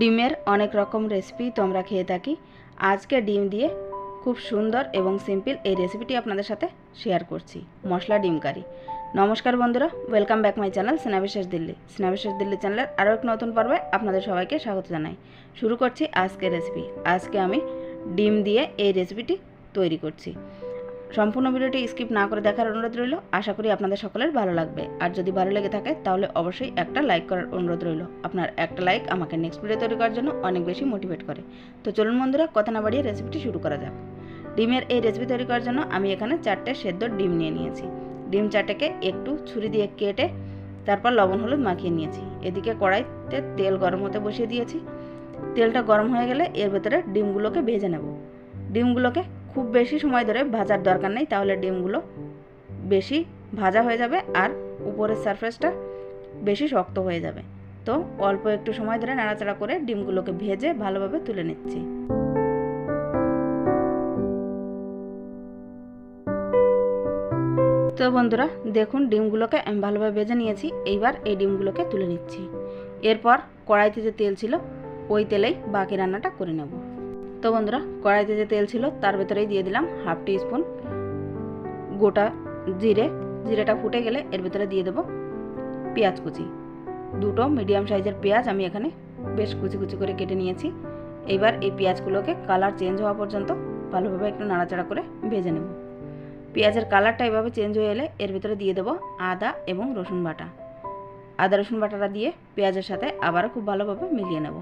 ডিমের অনেক রকম রেসিপি তোমরা খেয়ে থাকি। আজকে ডিম দিয়ে খুব সুন্দর এবং সিম্পল এই রেসিপিটি আপনাদের সাথে শেয়ার করছি, মশলা ডিম কারি। নমস্কার বন্ধুরা welcome back my channel Snehabishesh Delhi Snehabishesh Delhi চ্যানেলের আরও এক নতুন পর্বে আপনাদের সবাইকে স্বাগত জানাই। শুরু করছি আজকের রেসিপি আজকে আমি ডিম দিয়ে এই রেসিপিটি তৈরি করছি। সম্পূর্ণ ভিডিওটি স্কিপ না করে দেখার অনুরোধ রইল। আশা করি আপনাদের সকলের ভালো লাগবে। আর যদি ভালো লেগে থাকে, তাহলে অবশ্যই একটা লাইক করার অনুরোধ রইল। আপনার একটা লাইক আমাকে নেক্সট ভিডিও তৈরি করার জন্য অনেক বেশি মোটিভেট করে। তো চলুন বন্ধুরা, কথা না বাড়িয়ে রেসিপিটি শুরু করা যাক। ডিমের এই রেসিপি তৈরি করার জন্য আমি এখানে চারটে সেদ্ধ ডিম নিয়ে নিয়েছি। ডিম চারটেকে একটু ছুরি দিয়ে কেটে, তারপর লবণ হলুদ মাখিয়ে নিয়েছি। এদিকে কড়াইতে তেল গরম হতে বসিয়ে দিয়েছি। তেলটা গরম হয়ে গেলে এর ভেতরে ডিমগুলোকে ভেজে নেব। ডিমগুলোকে খুব বেশি সময় ধরে ভাজার দরকার নেই, তাহলে ডিমগুলো বেশি ভাজা হয়ে যাবে আর উপরের সারফেসটা বেশি শক্ত হয়ে যাবে। তো অল্প একটু সময় ধরে নাড়াচাড়া করে ডিমগুলোকে ভেজে ভালোভাবে তুলে নিচ্ছি। তো বন্ধুরা, দেখুন ডিমগুলোকে আমি ভালোভাবে ভেজে নিয়েছি, এইবার এই ডিমগুলোকে তুলে নিচ্ছি। এরপর কড়াইতে যে তেল ছিল, ওই তেলেই বাকি রান্নাটা করে নেব। তো বন্ধুরা, কড়াইতে যে তেল ছিল তার ভেতরেই দিয়ে দিলাম হাফ টি স্পুন গোটা জিরে। জিরেটা ফুটে গেলে এর ভেতরে দিয়ে দেবো পেঁয়াজ কুচি। দুটো মিডিয়াম সাইজের পেঁয়াজ আমি এখানে বেশ কুচি কুচি করে কেটে নিয়েছি। এইবার এই পেঁয়াজগুলোকে কালার চেঞ্জ হওয়া পর্যন্ত ভালোভাবে একটু নাড়াচাড়া করে ভেজে নেব। পেঁয়াজের কালারটা এভাবে চেঞ্জ হয়ে এলে এর ভিতরে দিয়ে দেবো আদা এবং রসুন বাটা। আদা রসুন বাটাটা দিয়ে পেঁয়াজের সাথে আবারও খুব ভালোভাবে মিলিয়ে নেব।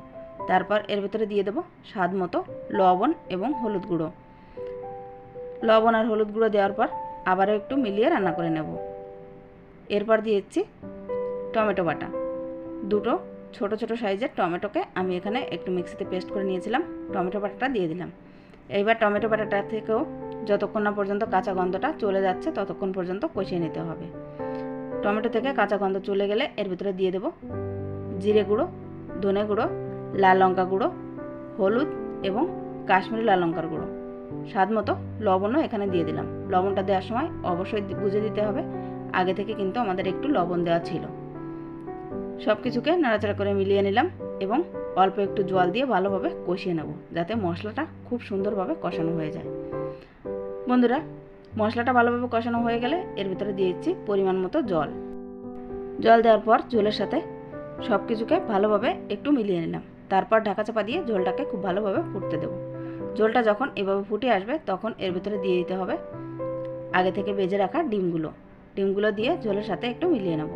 তারপর এর ভিতরে দিয়ে দেবো স্বাদ মতো লবণ এবং হলুদ গুঁড়ো। লবণ আর হলুদ গুঁড়ো দেওয়ার পর আবারও একটু মিলিয়ে রান্না করে নেব। এরপর দিয়েছি টমেটো বাটা। দুটো ছোট ছোট সাইজের টমেটোকে আমি এখানে একটু মিক্সিতে পেস্ট করে নিয়েছিলাম, টমেটো বাটাটা দিয়ে দিলাম। এইবার টমেটো বাটাটা থেকেও যতক্ষণ না পর্যন্ত কাঁচা গন্ধটা চলে যাচ্ছে ততক্ষণ পর্যন্ত কষিয়ে নিতে হবে। টমেটো থেকে কাঁচা গন্ধ চলে গেলে এর ভিতরে দিয়ে দেবো জিরে গুঁড়ো, ধনে গুঁড়ো লাল লঙ্কা গুঁড়ো, হলুদ এবং কাশ্মীরি লাল লঙ্কার গুঁড়ো। স্বাদ মতো লবণও এখানে দিয়ে দিলাম। লবণটা দেওয়ার সময় অবশ্যই বুঝে দিতে হবে। আগে থেকে কিন্তু আমাদের একটু লবণ দেওয়া ছিল। সব কিছুকে নাড়াচাড়া করে মিলিয়ে নিলাম এবং অল্প একটু জল দিয়ে ভালোভাবে কষিয়ে নেব, যাতে মশলাটা খুব সুন্দরভাবে কষানো হয়ে যায়। বন্ধুরা, মশলাটা ভালোভাবে কষানো হয়ে গেলে এর ভিতরে দিয়ে দিচ্ছি পরিমাণ মতো জল। জল দেওয়ার পর ঝোলের সাথে সব কিছুকে ভালোভাবে একটু মিলিয়ে নিলাম। তারপর ঢাকা চাপা দিয়ে ঝোলটাকে খুব ভালোভাবে ফুটতে দেবো। ঝোলটা যখন এভাবে ফুটে আসবে, তখন এর ভিতরে দিয়ে দিতে হবে আগে থেকে বেজে রাখা ডিমগুলো। ডিমগুলো দিয়ে ঝোলের সাথে একটু মিলিয়ে নেব।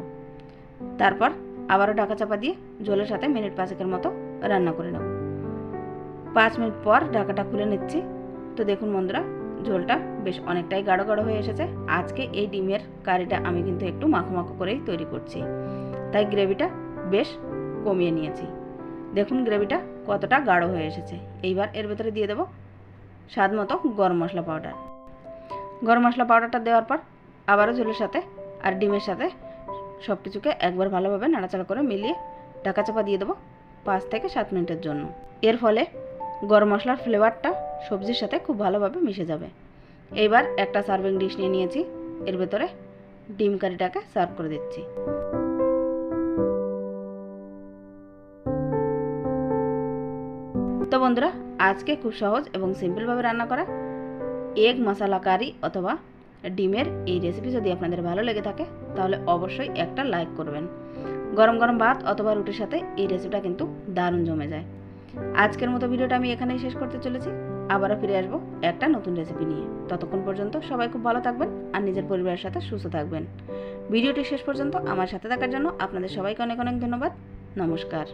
তারপর আবারও ঢাকা চাপা দিয়ে ঝোলের সাথে মিনিট পাঁচেকের মতো রান্না করে নেব। পাঁচ মিনিট পর ঢাকাটা খুলে নিচ্ছি। তো দেখুন বন্ধুরা, ঝোলটা বেশ অনেকটাই গাঢ় গাঢ় হয়ে এসেছে। আজকে এই ডিমের কারিটা আমি কিন্তু একটু মাখো মাখো করেই তৈরি করছি। তাই গ্রেভিটা বেশ কমিয়ে নিয়েছি। দেখুন গ্রেভিটা কতটা গাঢ় হয়ে এসেছে। এইবার এর ভেতরে দিয়ে দেবো স্বাদ মতো গরম মশলা পাউডার। গরম মশলা পাউডারটা দেওয়ার পর আবারও ঝোলের সাথে আর ডিমের সাথে সব কিছুকে একবার ভালোভাবে নাড়াচাড়া করে মিলিয়ে ঢাকা চাপা দিয়ে দেবো পাঁচ থেকে সাত মিনিটের জন্য। এর ফলে গরম মশলার ফ্লেভারটা সবজির সাথে খুব ভালোভাবে মিশে যাবে। এইবার একটা সার্ভিং ডিশ নিয়ে নিয়েছি। এর ভেতরে ডিম কারিটাকে সার্ভ করে দিচ্ছি। বন্ধুরা, আজকে খুব সহজ এবং সিম্পলভাবে রান্না করা এগ মশলা কারি অথবা ডিমের এই রেসিপি যদি আপনাদের ভালো লেগে থাকে, তাহলে অবশ্যই একটা লাইক করবেন। গরম গরম ভাত অথবা রুটির সাথে এই রেসিপিটা কিন্তু দারুণ জমে যায়। আজকের মতো ভিডিওটা আমি এখানেই শেষ করতে চলেছি। আবারও ফিরে আসব একটা নতুন রেসিপি নিয়ে। ততক্ষণ পর্যন্ত সবাই খুব ভালো থাকবেন আর নিজের পরিবারের সাথে সুস্থ থাকবেন। ভিডিওটি শেষ পর্যন্ত আমার সাথে থাকার জন্য আপনাদের সবাইকে অনেক অনেক ধন্যবাদ। নমস্কার।